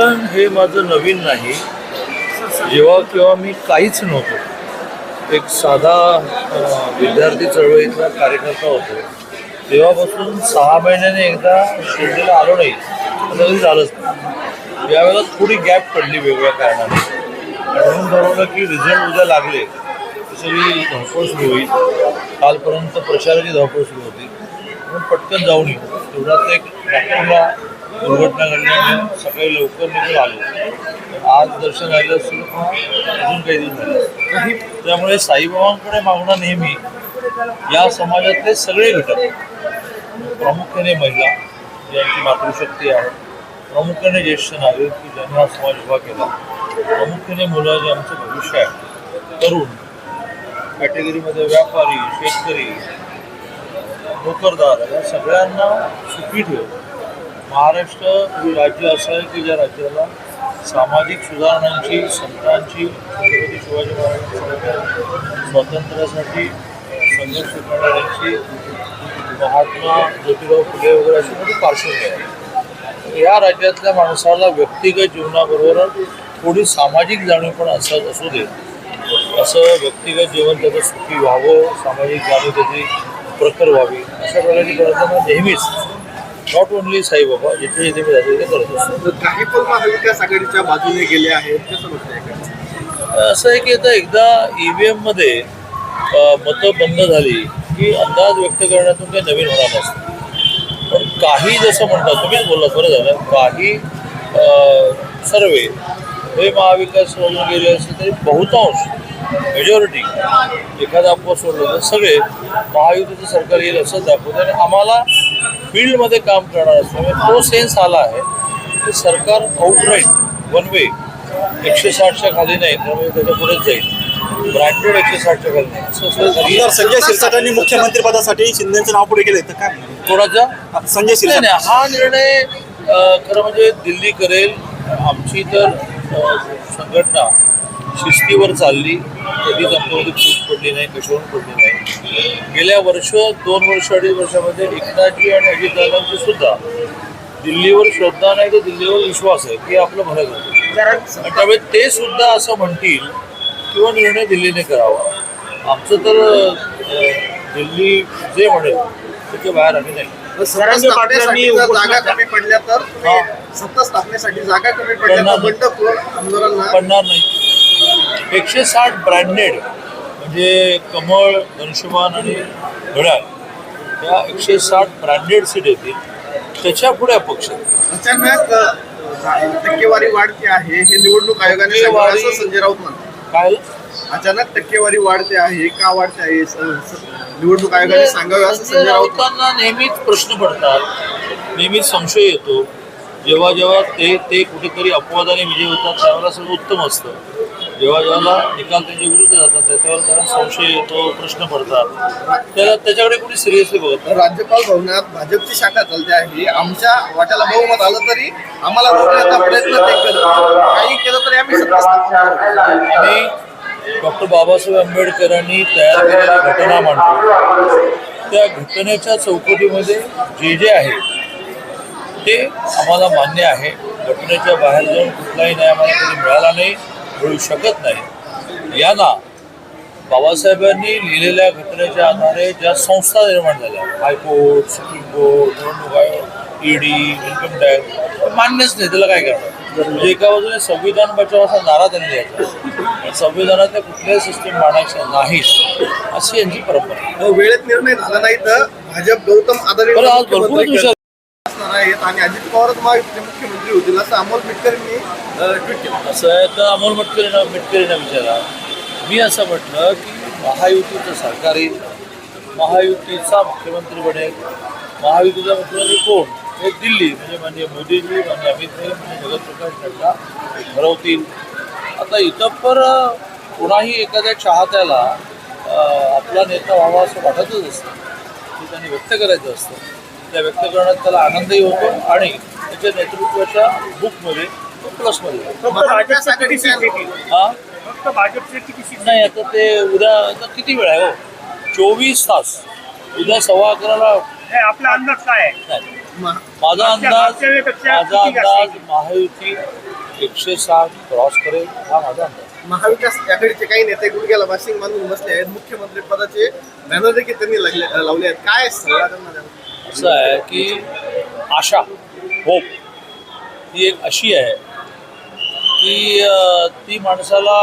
पण हे माझं नवीन नाही. जेव्हा किंवा मी काहीच नव्हतो. एक साधा विद्यार्थी चळवळीतला कार्यकर्ता होतो. तेव्हापासून सहा महिन्याने एकदा शिर्डीला आलो नाही. तरी कधी झालंच नाही. यावेळेला थोडी गॅप पडली वेगवेगळ्या कारणाने. म्हणून ठरवलं की रिझल्ट उद्या लागले की सगळी धावपळ सुरू होईल. कालपर्यंत प्रचाराची धावपळ सुरू होती. म्हणून पटकन जाऊन येऊ. तेवढ्यात एक नागपूरला दुर्घटना घडल्याने सकाळी लवकर निघून आलो. आज दर्शन राहिलं असेल अजून काही दिवस झाले. त्यामुळे साईबाबांकडे मागणं नेहमी या समाजातले सगळे घटक प्रामुख्याने महिला ज्यांची मातृशक्ती आहे प्रामुख्याने ज्येष्ठ नागरिक की ज्यांनी हा समाज उभा केला प्रामुख्याने मुलं जे आमचं भविष्य आहे. तरुण कॅटेगरीमध्ये व्यापारी शेतकरी नोकरदार या सगळ्यांना सुखी ठेव महाराष्ट्र हे राज्य असं आहे की ज्या राज्याला सामाजिक सुधारणांची संतांची छत्रपती शिवाजी महाराजांसारख्या स्वातंत्र्यासाठी संघर्ष करणाऱ्यांची महात्मा ज्योतिराव फुले वगैरे अशी मोठी पार्श्वभूमी आहे. या राज्यातल्या माणसाला व्यक्तिगत जीवनाबरोबर थोडी सामाजिक जाणीव पण असं असू दे. असं व्यक्तिगत जीवन त्याचं सुखी व्हावं सामाजिक जाणीव त्याची प्रखर व्हावी अशा प्रकारची प्रार्थना नेहमीच नॉट ओनली साईबाबा जिथे जिथे मी जातो तिथे करत असतो. काही पण महाविकास आघाडीच्या बाजूने गेले आहेत कसं असं आहे की आता एकदा ई व्ही एममध्ये मतं बंद झाली की अंदाज व्यक्त करण्यातून काही नवीन होणार नसतं. पण काही जसं म्हणतात तुम्हीच बोललात बरं झालं काही सर्वे हे महाविकास सोडून गेले असते तरी बहुतांश मेजॉरिटी एखादा अपवाद सोडलं तर सगळे महायुतीचं सरकार येईल असं दाखवतं आणि आम्हाला फील्डमध्ये काम करणार असल्यामुळे तो सेन्स आला आहे की सरकार आउटराईट वन वे एकशे साठच्या खाली नाही त्यामुळे त्याच्या पुढेच जाईल. ब्रँडेड एकशे साठच्या खाली नाही. आमदार संजय शिरसाटांनी मुख्यमंत्री पदासाठी शिंदेचं नाव पुढे केले तर काय? कोणाचा? संजय शिरसाट. नाही हा निर्णय खरं म्हणजे दिल्ली करेल. आमची तर संघटना शिस्तीवर चालली कधीच आमच्यामध्ये फूट पडली नाही कशावरून पडली नाही. गेल्या वर्ष दोन वर्ष अडीच वर्षामध्ये एकनाथजी आणि अजितदादांची सुद्धा दिल्लीवर श्रद्धा नाही तर दिल्लीवर विश्वास आहे की आपलं भलं करतो त्यामुळे ते सुद्धा असं म्हणतील किंवा निर्णय दिल्लीने करावा. आमचं तर दिल्ली जे म्हणेल त्याच्या बाहेर आम्ही नाही. सत्ता स्थापनेसाठी जर जागा कमी पडल्या तर तुम्ही सत्ता स्थापनेसाठी जागा कमी पडल्या तर आमदारांना पडणार नाही. एकशे साठ ब्रँडेड म्हणजे कमळ धनुष्यमान आणि घड्याळ या एकशे साठ ब्रँडेड सीट येतील. त्याच्या पुढे अपक्ष. अचानक टक्केवारी वाढते आहे. हे निवडणूक आयोगाने संजय राऊत म्हणतात. काय? अचानक टक्केवारी वाढते आहे. का वाढते आहे? निवडणूक आयोगाने सांगावे असं संजय. राऊतांना नेहमीच प्रश्न पडतात. नेहमीच संशय येतो. जेव्हा जेव्हा ते ते कुठेतरी अपवादाने विजय होतात त्यावेळेला सगळं उत्तम असतं. जेव्हा जेव्हा निकाल त्यांच्या विरुद्ध जातात त्याच्यावर त्यांना संशय येतो प्रश्न पडतात. त्याला त्याच्याकडे कोणी सिरियसली बघत. राज्यपाल भवनात भाजपची शाखा चालते आहे. आमच्या वाट्याला बहुमत आलं तरी आम्हाला रोखण्याचा प्रयत्न ते करतात काही केलं तरी आम्ही. आणि डॉक्टर बाबासाहेब आंबेडकरांनी तयार केलेली घटना मांडतो त्या घटनेच्या चौकटीमध्ये जे जे आहे ते आम्हाला मान्य आहे. घटनेच्या बाहेर जाऊन कुठलाही न्याय आम्हाला कधी मिळाला नाही. मिळू शकत नाही. यांना बाबासाहेबांनी लिहिलेल्या घटनेच्या आधारे ज्या संस्था निर्माण झाल्या हायकोर्ट सुप्रीम कोर्ट निवडणूक आयोग ईडी इन्कम टॅक्स मान्यच नाही. त्याला काय करणार? म्हणजे एका बाजूने संविधान बचाव असा नारा त्यांनी द्यायचा पण संविधानातल्या कुठल्याही सिस्टीम मांडायच्या नाहीत अशी यांची परंपरा वेळेत निर्णय झाला नाही तर भाजप गौतम आदानी बरं आज भरपूर विषय असणार आहेत आणि अजित पवारच महायुतीचे मुख्यमंत्री होतील असं अमोल मिटकरींनी ट्विट केलं असं आहे तर अमोल मिटकरीनं मिटकरीना विचारा. मी असं म्हटलं की महायुतीचं सरकार येईल. महायुतीचा मुख्यमंत्री बनेल. महायुतीचा मुख्यमंत्री कोण? हे दिल्ली म्हणजे म्हणजे मोदीजी म्हणजे अमित भाई म्हणजे जगतप्रकाश नड्डा ठरवतील. आता इतपर कुणाही एखाद्या चाहत्याला आपला नेता व्हावा असं वाटतच असतं. ते त्यांनी व्यक्त करायचं असतं. त्या व्यक्त करण्यात त्याला आनंदही होतो आणि त्याच्या नेतृत्वाच्या बुकमध्ये प्लसमध्ये? हा? नाही आता ते उद्या आता किती वेळ आहे हो? चोवीस तास. उद्या सव्वा अकराला नाही, आपला अंदाज काय आहे? माझा अंदाज माझा अंदाज? महायुती एकशे साठ क्रॉस करेल हा माझा अंदाज. महाविकास आघाडीचे काही नेते गुडघ्याला बाशिंग बांधून बसले आहेत. मुख्यमंत्री पदाचे बॅनर देखील त्यांनी लागले लावले आहेत. काय सल्ला? असं आहे की आशा होप ही एक अशी आहे की ती माणसाला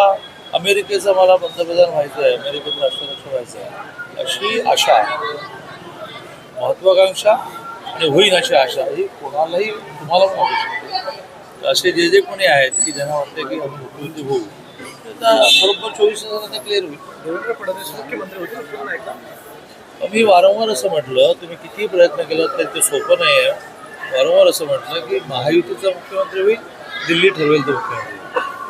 अमेरिकेचं मला पंतप्रधान व्हायचं आहे अमेरिकेचं राष्ट्राध्यक्ष व्हायचं आहे अशी आशा महत्वाकांक्षा आणि होईन अशी आशा ही कोणालाही तुम्हाला पण वाटू शकते. असे जे जे कोणी आहेत की ज्यांना वाटते की आम्ही मुख्यमंत्री होऊ आता बरोबर चोवीस हजार क्लिअर होईल. देवेंद्र फडणवीस मुख्यमंत्री होते मी वारंवार असं म्हटलं तुम्ही कितीही प्रयत्न केला तरी ते सोपं नाही आहे वारंवार असं म्हटलं की महायुतीचा मुख्यमंत्री होईल दिल्ली ठरवेल तो मुख्यमंत्री.